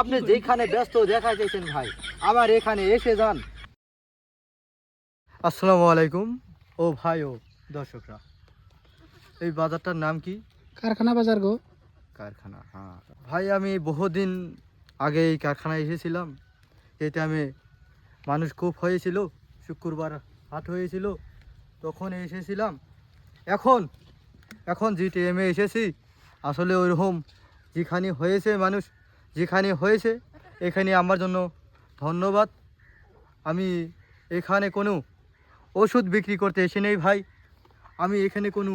আপনি যেখানে ব্যস্ত দেখা চাইছেন ভাই আমার এখানে এসে যান। আসসালামু আলাইকুম। ও ভাই ও দর্শকরা এই বাজারটার নাম কি? কারখানা বাজার গো। কারখানা হ্যাঁ। ভাই আমি বহুদিন আগে এই কারখানায় এসেছিলাম। এতে আমি মানুষ খুব হয়েছিল শুক্রবার হাট হয়েছিল তখন এসেছিলাম। এখন এখন জিটিএমে এসেছি। আসলে ওইরকম যেখানে হয়েছে মানুষ যেখানে হয়েছে, এখানে আমার জন্য ধন্যবাদ। আমি এখানে কোনো ওষুধ বিক্রি করতে এসে নেই ভাই। আমি এখানে কোনো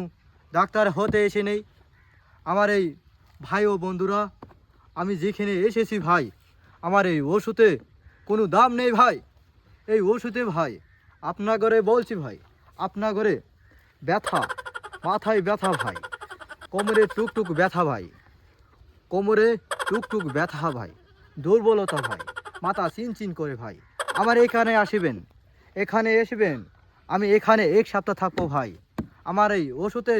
ডাক্তার হতে এসে নেই। আমার এই ভাই ও বন্ধুরা, আমি যেখানে এসেছি ভাই, আমার এই ওষুধে কোনো দাম নেই ভাই। এই ওষুধে ভাই, আপনার ঘরে বলছি ভাই, আপনার ঘরে ব্যথা, মাথায় ব্যথা ভাই। কোমরে টুকটুক ব্যথা ভাই। কোমরে টুকটুক ব্যথা ভাই, দুর্বলতা ভাই মাথা চিনচিন করে ভাই। আমার এখানে আসিবেন, এখানে আসবেন আমি এখানে এক সপ্তাহ থাকব ভাই। আমার এই ওষুধে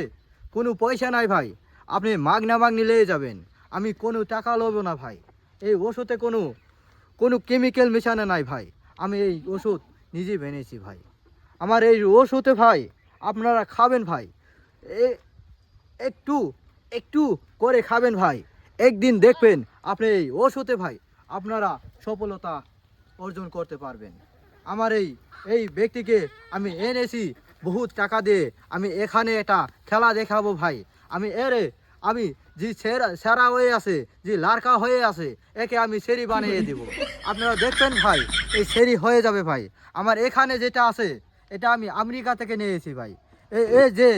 কোনো পয়সা নাই ভাই, আপনি মাগনা মাগ নিলেই যাবেন, আমি কোনো টাকা লব না ভাই। এই ওষুধে কোনো কোনো কেমিক্যাল মেশানো নাই ভাই, আমি এই ওষুধ নিজে বেনেছি ভাই। আমার এই ওষুধে ভাই, আপনারা খাবেন ভাই, এ, একটু একটু করে খাবেন ভাই। একদিন দেখবেন আপনি এই ওষুধে ভাই আপনারা সফলতা অর্জন করতে পারবেন। আমার এই এই ব্যক্তিকে আমি এনেছি বহুত টাকা দিয়ে। আমি এখানে এটা খেলা দেখাবো ভাই। আমি এরে আমি যে সেরা সেরা হয়ে আছে যে লারকা হয়ে আছে একে আমি সেরি বানিয়ে দিব। আপনারা দেখবেন ভাই এই সেরি হয়ে যাবে ভাই। আমার এখানে যেটা আছে এটা আমি আমেরিকা থেকে নিয়েছি ভাই। এ এ যে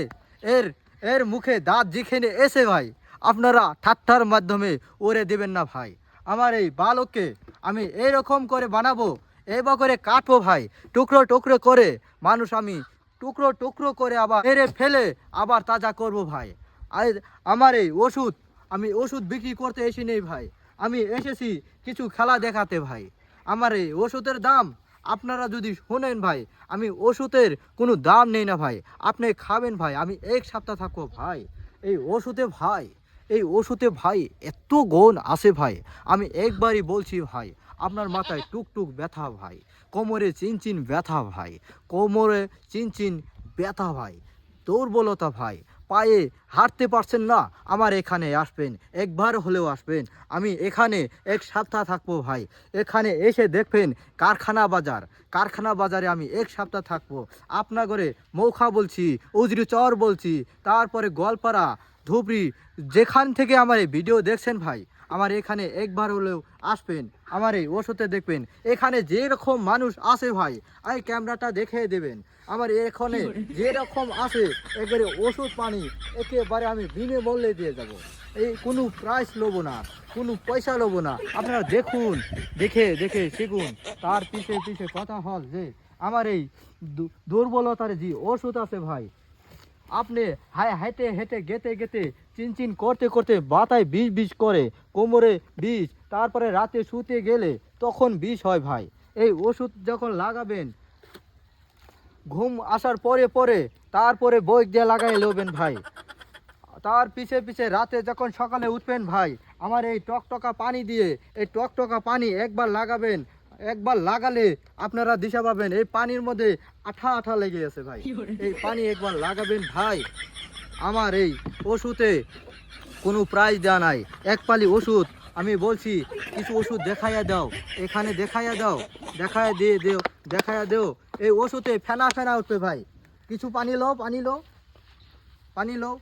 এর এর মুখে দাঁত যেখানে এসে ভাই আপনারা ঠাট্টার মাধ্যমে ওরে দেবেন না ভাই। আমার এই বালককে আমি এইরকম করে বানাবো এবার করে কাটবো ভাই। টুকরো টুকরো করে মানুষ আমি টুকরো টুকরো করে আবার মেরে ফেলে আবার তাজা করব ভাই। আর আমার এই ওষুধ, আমি ওষুধ বিক্রি করতে এসে নেই ভাই। আমি এসেছি কিছু খেলা দেখাতে ভাই। আমার এই ওষুধের দাম, আপনারা যদি শোনেন ভাই, আমি ওষুধের কোনো দাম নেই না ভাই। আপনি খাবেন ভাই, আমি এক সপ্তাহ থাকব ভাই। এই ওষুধে ভাই। এই ওষুধে ভাই এত গুণ আসে ভাই। আমি একবারই বলছি ভাই, আপনার মাথায় টুকটুক ব্যথা ভাই, কোমরে চিনচিন ব্যথা ভাই, কোমরে চিনচিন ব্যথা ভাই, দুর্বলতা ভাই, পায়ে হাঁটতে পারছেন না, আমার এখানে আসবেন, একবার হলেও আসবেন, আমি এখানে এক সপ্তাহ থাকব ভাই, এখানে এসে দেখবেন কারখানা বাজার, কারখানা বাজারে আমি এক সপ্তাহ থাকব আপনার ঘরে মৌখা বলছি, উজরি চর বলছি, তারপরে গোয়ালপাড়া ধুবড়ি, যেখান থেকে আমার এই ভিডিও দেখছেন ভাই, আমার এখানে একবার হলেও আসবেন, আমার এই ওষুধে দেখবেন। এখানে যেরকম মানুষ আসে ভাই, এই ক্যামেরাটা দেখে দেবেন। আমার এখানে যেরকম আসে, একেবারে ওষুধ পানি, একেবারে আমি বিনামূল্যে দিয়ে যাব এই কোনো প্রাইস লোবো না, কোনো পয়সা লোবো না। আপনারা দেখুন, দেখে দেখে শিখুন, তার পিছে পিছে কথা হল যে, আমার এই দুর্বলতার যে ওষুধ আছে ভাই আপনি হায় হেঁটে হেঁটে গেতে গেতে চিনচিন করতে করতে বাতায় বিষ বিষ করে কোমরে বিষ, তারপরে রাতে শুতে গেলে তখন বিষ হয় ভাই। এই ওষুধ যখন লাগাবেন, ঘুম আসার পরে পরে তারপরে বই দিয়ে লাগাই লবেন ভাই। তার পিছে পিছে রাতে যখন সকালে উঠবেন ভাই, আমার এই টকটকা পানি দিয়ে, এই টকটকা পানি একবার লাগাবেন একবার লাগালে আপনারা দিশা পাবেন। এই পানির মধ্যে আঠা আঠা লেগে আছে ভাই। এই পানি একবার লাগাবেন ভাই। আমার এই ওষুধে কোনো প্রাইজ দেওয়া নাই। এক পালি ওষুধ। আমি বলছি কিছু ওষুধ দেখাইয়া দাও। এখানে দেখাইয়া দাও। দেখাইয়া দিয়ে দেও। দেখাইয়া দেও। এই ওষুধে ফেনা ফেনা উঠবে ভাই। কিছু পানি লো পানি লো পানি লো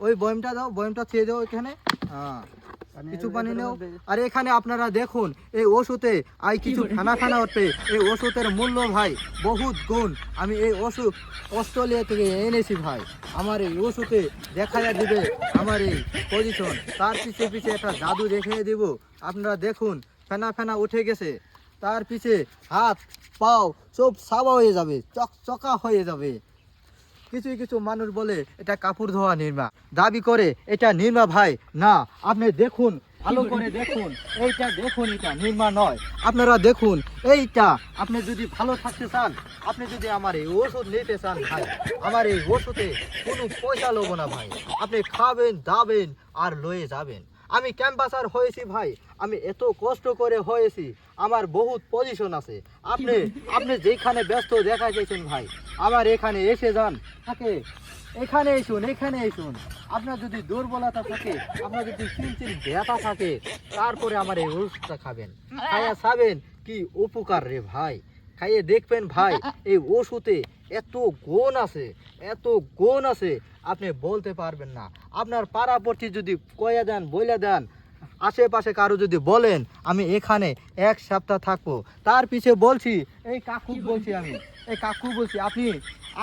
ওই বয়মটা দাও। বয়মটা ছেড়ে দাও এখানে। হ্যাঁ। কিছু পানি নেও। আর এখানে আপনারা দেখুন এই ওষুধে আই কিছু খানা খানা উঠবে এই ওষুধের মূল্য ভাই বহুত গুণ। আমি এই ওষুধ অস্ট্রেলিয়া থেকে এনেছি ভাই। আমার এই ওষুধে দেখাইয়া দিবে আমার এই পজিশন তার পিছে পিছে একটা জাদু দেখিয়ে দিব। আপনারা দেখুন ফেনা ফেনা উঠে গেছে। তার পিছে হাত পাও সব সাবা হয়ে যাবে চকচকা হয়ে যাবে। কিছু কিছু মানুষ বলে এটা কাপড় ধোয়া নির্মা। দাবি করে এটা নির্মা ভাই না আপনি দেখুন ভালো করে? দেখুন এইটা দেখুন এটা নির্মা নয়। আপনারা দেখুন এইটা আপনি যদি ভালো থাকতে চান আপনি যদি আমার এই ওষুধ নিতে চান ভাই আমার এই ওষুধে কোনো পয়সা লোবো না ভাই। আপনি খাবেন দাবেন আর লয়ে যাবেন। আমি ক্যাম্পাসার হয়েছি ভাই আমি এত কষ্ট করে হয়েছি আমার বহুত পজিশন আছে। আপনি আপনি যেখানে ব্যস্ত দেখা গেছেন ভাই, আমার এখানে এসে যান, থাকে। এখানে এসুন এখানে এসুন। আপনার যদি দুর্বলতা থাকে, আপনার যদি চিনচিন ব্যথা থাকে, তারপরে আমার এই ওষুধটা খাবেন। খাইয়া খাবেন কি উপকার রে ভাই। খাইয়ে দেখবেন ভাই, এই ওষুধে এত গুণ আছে, এত গুণ আছে। আপনি বলতে পারবেন না। আপনার পাড়াপড়শি যদি কয়া দেন, বইলে দেন আশেপাশে কারও যদি বলেন, আমি এখানে এক সপ্তাহ থাকব। তার পিছে বলছি, এই কাকু, বলছি আমি। এই কাকু, বলছি। আপনি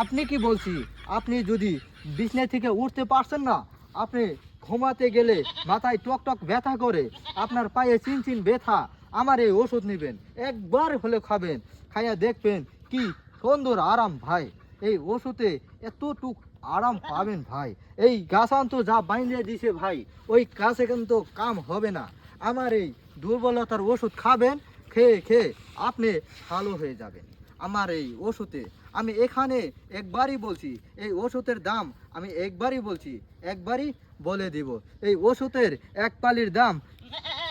আপনি কি বলছি? আপনি যদি বিছনা থেকে উঠতে পারছেন না, আপনি ঘুমাতে গেলে মাথায় টক টক ব্যথা করে, আপনার পায়ে চিন চিন ব্যথা, আমার এই ওষুধ নেবেন, একবার হলে খাবেন, খাইয়া দেখবেন কি সুন্দর আরাম ভাই। এই ওষুধে এতটুক আরাম পাবেন ভাই। এই গাছান তো যা বাইন্দে দিছে ভাই, ওই গাছে কিন্তু কাম হবে না। আমার এই দুর্বলতার ওষুধ খাবেন, খেয়ে খেয়ে আপনি ভালো হয়ে যাবেন। আমার এই ওষুধে আমি এখানে একবারই বলছি, এই ওষুধের দাম আমি একবারই বলছি, একবারই বলে দিব। এই ওষুধের এক পালির দাম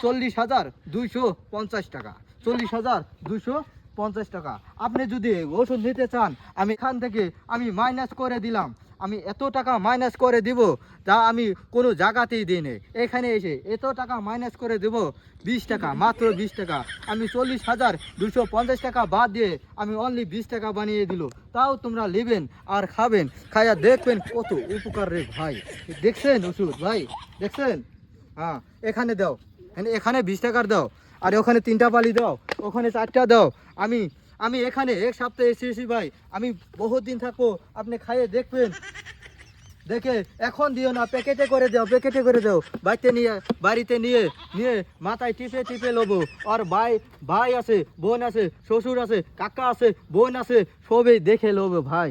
চল্লিশ হাজার দুইশো পঞ্চাশ টাকা। চল্লিশ হাজার দুইশো পঞ্চাশ টাকা। আপনি যদি ওষুধ নিতে চান, আমি এখান থেকে আমি মাইনাস করে দিলাম। আমি এত টাকা মাইনাস করে দিব, তা আমি কোনো জায়গাতেই দিই নে। এখানে এসে এত টাকা মাইনাস করে দেব, বিশ টাকা, মাত্র বিশ টাকা। আমি চল্লিশ হাজার দুশো পঞ্চাশ টাকা বাদ দিয়ে আমি অনলি বিশ টাকা বানিয়ে দিল। তাও তোমরা নেবেন আর খাবেন। খাইয়া দেখবেন কত উপকার রে ভাই। দেখছেন ওষুধ ভাই? দেখছেন? হ্যাঁ এখানে দাও। এখানে- এখানে বিশ টাকার দাও। আর ওখানে তিনটা পালি দাও। ওখানে চারটা দাও। আমি আমি এখানে এক সপ্তাহে এসেছি ভাই, আমি বহুত দিন থাকব, আপনি খাইয়ে দেখবেন। দেখে এখন দিও না, প্যাকেটে করে দাও, প্যাকেটে করে দাও। বাড়িতে নিয়ে বাড়িতে নিয়ে নিয়ে মাথায় টিপে টিপে লোবো। আর ভাই ভাই আছে, বোন আছে, শ্বশুর আছে, কাকা আছে, বোন আছে, সবই দেখে লোবো ভাই।